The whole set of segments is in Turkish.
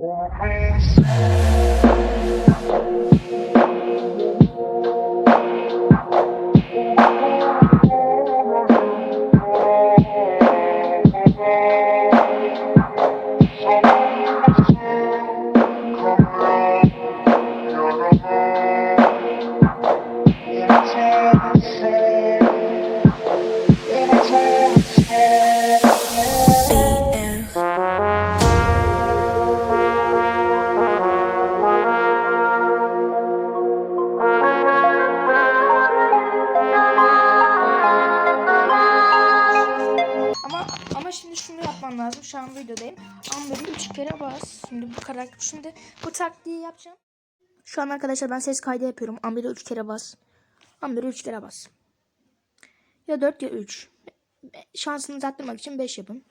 Ama yapmam lazım. Şu an videodayım. Amber'i üç kere bas. Şimdi bu karakter şimdi bu taktiği yapacağım. Şu an arkadaşlar ben ses kaydı yapıyorum. Amber'i üç kere bas. Amber'i üç kere bas. Ya dört ya üç. Şansınızı arttırmak için beş yapın.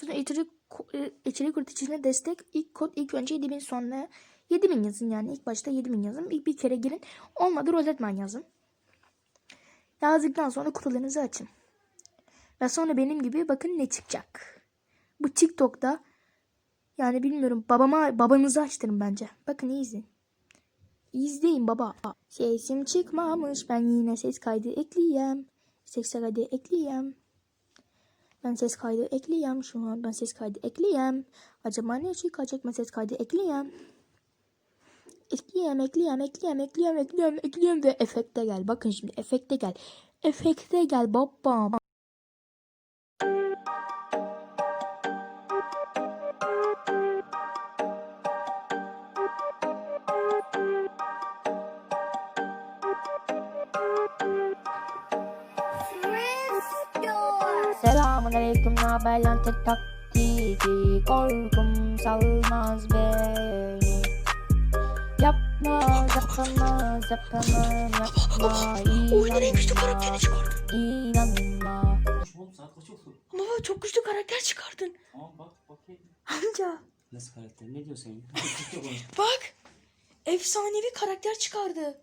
Sonra içerik, e, içerik üreticilerine destek ilk kod ilk önce 7000 sonra 7000 yazın yani. ilk başta 7000 yazın. İlk bir kere girin. Olmadı rozetman yazın. Yazdıktan sonra kutularınızı açın. Ve sonra benim gibi bakın ne çıkacak. Bu TikTok'ta yani bilmiyorum babama babanızı açtırın bence. Bakın iyi izleyin. İzleyin baba. Sesim çıkmamış. Ben yine ses kaydı ekleyeyim. Ses kaydı ekleyeyim. Ben ses kaydı ekleyeyim şu an. Ben ses kaydı ekleyeyim. Acaba ne çıkacak? Ben ses kaydı ekleyeyim. Ekleyeyim, ekleyeyim, ekleyeyim, ekleyeyim, ekleyeyim, ekleyeyim ve efekte gel. Bakın şimdi efekte gel. Efekte gel baba. Selamun aleyküm naber lan tek taktiki Korkum salmaz beni Yapma yapamaz yapamam yapma Oyunun en güçlü karakterini çıkardın. İnanma Oğlum saat kaç oldu? Baba çok güçlü karakter çıkardın. Tamam bak bakayım. Amca Nasıl karakter? Ne diyorsun sen? Bak. Efsanevi karakter çıkardı.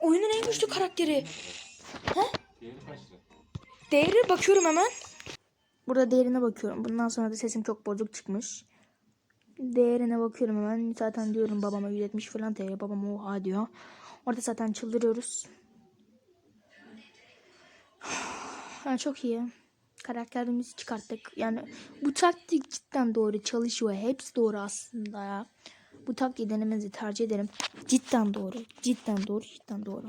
Oyunun en güçlü karakteri. Diğeri kaçtı? Değeri bakıyorum hemen. Burada değerine bakıyorum. Bundan sonra da sesim çok bozuk çıkmış. Değerine bakıyorum hemen. Zaten diyorum babama 170 falan TL. Babam oha diyor. Orada zaten çıldırıyoruz. Yani çok iyi. Karakterimizi çıkarttık. Yani bu taktik cidden doğru çalışıyor. Hepsi doğru aslında ya. Bu taktiği denemenizi tercih ederim. Cidden doğru. Cidden doğru. Cidden doğru.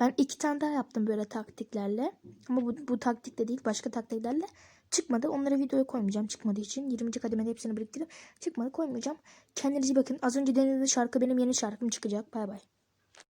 Ben iki tane daha yaptım böyle taktiklerle. Ama bu, bu taktikle değil başka taktiklerle çıkmadı. Onları videoya koymayacağım çıkmadığı için. 20. kademede hepsini biriktirip çıkmadı koymayacağım. Kendinize bakın. Az önce denediğiniz şarkı benim yeni şarkım çıkacak. Bay bay.